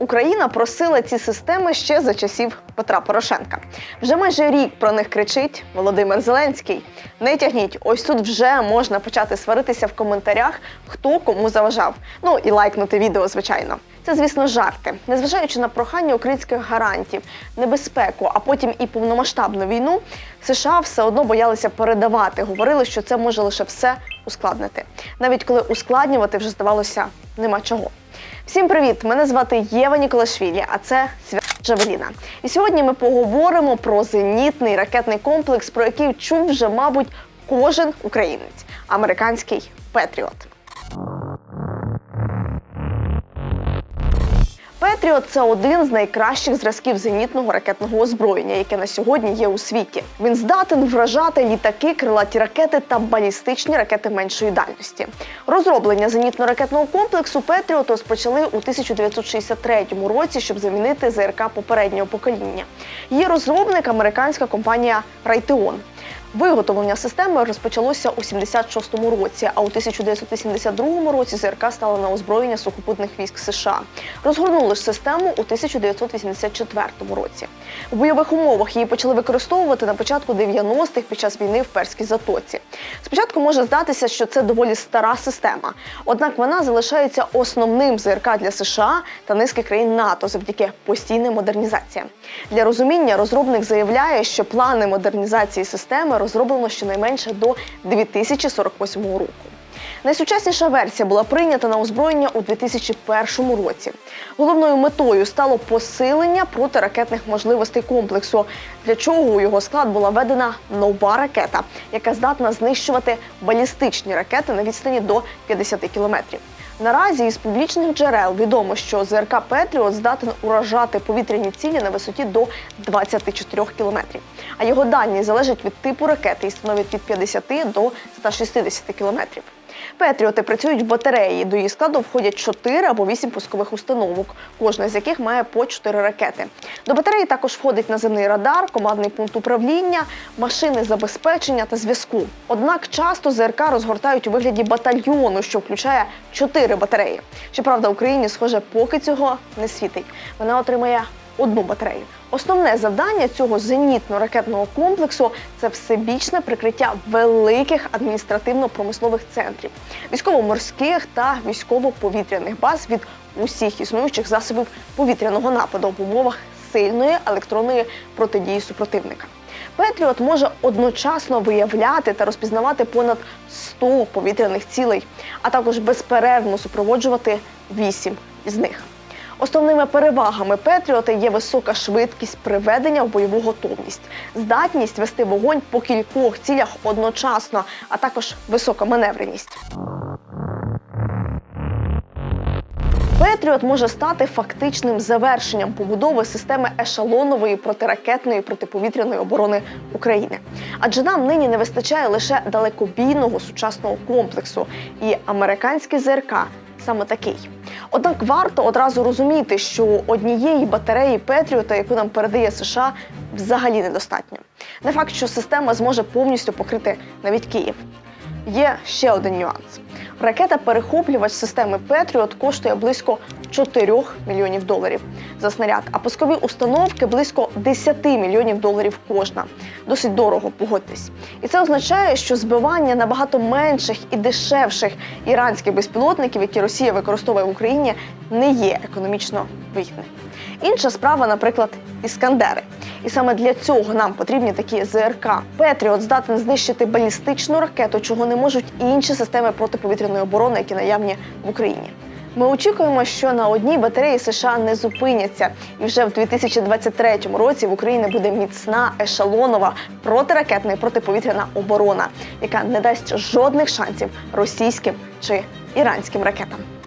Україна просила ці системи ще за часів Петра Порошенка. Вже майже рік про них кричить Володимир Зеленський. Не тягніть, ось тут вже можна почати сваритися в коментарях, хто кому заважав. Ну і лайкнути відео, звичайно. Це, звісно, жарти. Незважаючи на прохання українських гарантів, небезпеку, а потім і повномасштабну війну, США все одно боялися передавати. Говорили, що це може лише все ускладнити. Навіть коли ускладнювати вже здавалося нема чого. Всім привіт! Мене звати Єва Ніколашвілі, а це Свят Джавеліна. І сьогодні ми поговоримо про зенітний ракетний комплекс, про який чув вже, мабуть, кожен українець американський Петріот. Петріот це один з найкращих зразків зенітного ракетного озброєння, яке на сьогодні є у світі. Він здатен вражати літаки, крилаті ракети та балістичні ракети меншої дальності. Розроблення зенітно-ракетного комплексу Петріот розпочали у 1963 році, щоб замінити ЗРК попереднього покоління. Її розробник американська компанія Raytheon. Виготовлення системи розпочалося у 76-му році, а у 1982 році ЗРК стала на озброєння сухопутних військ США. Розгорнули ж систему у 1984 році. В бойових умовах її почали використовувати на початку 90-х під час війни в Перській затоці. Спочатку може здатися, що це доволі стара система, однак вона залишається основним ЗРК для США та низки країн НАТО завдяки постійним модернізаціям. Для розуміння розробник заявляє, що плани модернізації системи розроблено щонайменше до 2048 року. Найсучасніша версія була прийнята на озброєння у 2001 році. Головною метою стало посилення протиракетних можливостей комплексу, для чого у його склад була введена нова ракета, яка здатна знищувати балістичні ракети на відстані до 50 кілометрів. Наразі із публічних джерел відомо, що ЗРК Петріот здатен уражати повітряні цілі на висоті до 24 кілометрів. А його дані залежать від типу ракети і становлять від 50 до 160 кілометрів. Петріоти працюють в батареї. До її складу входять 4 або 8 пускових установок, кожна з яких має по 4 ракети. До батареї також входить наземний радар, командний пункт управління, машини забезпечення та зв'язку. Однак часто ЗРК розгортають у вигляді батальйону, що включає 4 батареї. Щоправда, Україні, схоже, поки цього не світить. Вона отримає одну батарею. Основне завдання цього зенітно-ракетного комплексу це всебічне прикриття великих адміністративно-промислових центрів, військово-морських та військово-повітряних баз від усіх існуючих засобів повітряного нападу в умовах сильної електронної протидії супротивника. Петріот може одночасно виявляти та розпізнавати понад 100 повітряних цілей, а також безперервно супроводжувати 8 із них. Основними перевагами Петріота є висока швидкість приведення в бойову готовність, здатність вести вогонь по кількох цілях одночасно, а також висока маневреність. Петріот може стати фактичним завершенням побудови системи ешелонової протиракетної протиповітряної оборони України. Адже нам нині не вистачає лише далекобійного сучасного комплексу, і американський ЗРК саме такий. Однак варто одразу розуміти, що однієї батареї Петріота, яку нам передає США, взагалі недостатньо. Не факт, що система зможе повністю покрити навіть Київ. Є ще один нюанс. Ракета-перехоплювач системи Петріот коштує близько 4 мільйонів доларів за снаряд, а пускові установки близько 10 мільйонів доларів кожна. Досить дорого, погодьтесь. І це означає, що збивання набагато менших і дешевших іранських безпілотників, які Росія використовує в Україні, не є економічно вигідним. Інша справа, наприклад, іскандери. І саме для цього нам потрібні такі ЗРК. Петріот здатен знищити балістичну ракету, чого не можуть інші системи протиповітряної оборони, які наявні в Україні. Ми очікуємо, що на одній батареї США не зупиняться, і вже в 2023 році в Україні буде міцна ешелонова протиракетна і протиповітряна оборона, яка не дасть жодних шансів російським чи іранським ракетам.